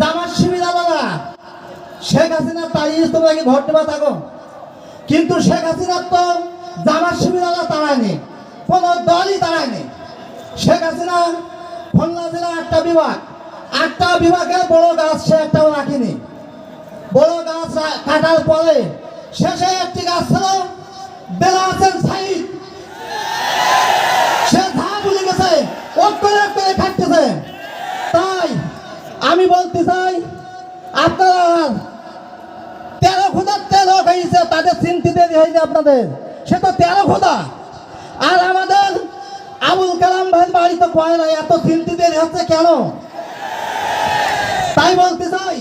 জামাত শিবির আলাদা। শেখ হাসিনা তাড়িয়ে তোমরা কি ঘর টেপা থাকো। কিন্তু শেখ হাসিনার তো জামাত শিবির আলাদা তাড়ায়নি কোনো দলই তাড়ায়নি শেখ হাসিনা খুলনা জেলার একটা বিভাগ। একটা বিভাগের বড় গাছ সে একটাও রাখিনি। বড় গাছ কাটার পরে শেষে একটি গাছ ছিল বেলা আছেন সাইড সে ধা ভুলে গেছে। অক্ষরে অক্ষরে আমি বলতে চাই, আপনারা তেরো খোদার তেল খাইছে, তাদের চিন্তি দেরি হয়নি আপনাদের। সে তো তেরো খোদা আর আমাদের আবুল কালাম ভাই বাড়িতে কয় না এত চিন্তি দেরি হচ্ছে কেন? তাই বলতে চাই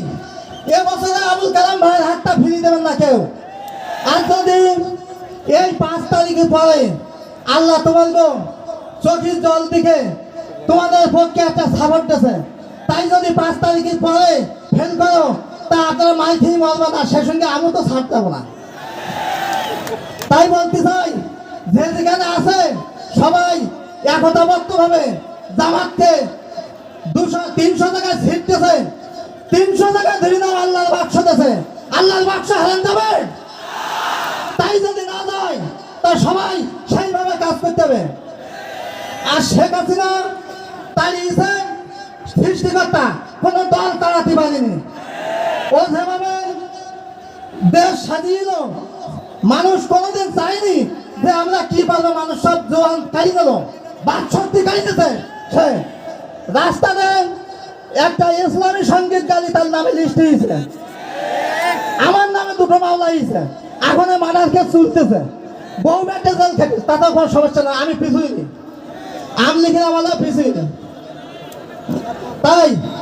এবছরে আবুল কালাম ভাইয়ের হাতটা ফিরিয়ে দেবেন না কেউ। আর যদি এই পাঁচ তারিখে পরে আল্লাহ তোমার চোখের জল দিকে তোমাদের পক্ষে একটা সাপোর্ট দিয়েছে তাই যদি পাঁচ তারিখের পরে ফেল করো, তা আপনারা মাই খেয়ে মরবে না, সে সঙ্গে আমি তো ছাড় দেবো না। তাই বলতে চাই, যে যেখানে আছে, সবাই একতাবদ্ধ ভাবে জামাতকে দুশো, তিনশো টাকায় দিয়েছে। তিনশো টাকায় ধরে নাও আল্লাহর বাক্স দিয়েছে। আল্লাহর বাক্স হারান যাবে। তাই যদি না যায়, তা সবাই সেইভাবে কাজ করতে হবে। আর শেখ হাসিনা তাড়িয়েছে সৃষ্টিকর্তা কোনো দল তাড়াতে পারেনি। ও যেভাবে দেশ সাজিয়ে মানুষ কোনোদিন চায়নি যে আমরা কি পাবো মানুষ সব জোয়ান কাই গেল। বাকশক্তি কাইতেছে সে। রাস্তাতে একটা ইসলামী সংগীত গালি তার নামে লিস্ট দিয়েছে আমার নামে দুটো মামলা হয়েছে। এখন মার্ডার কেস চলতেছে। বউ বেটে জেল থেকে তাতে কোনো সমস্যা না আমি পিছুই নি আমি লিখে আমার পিছুই নি তাই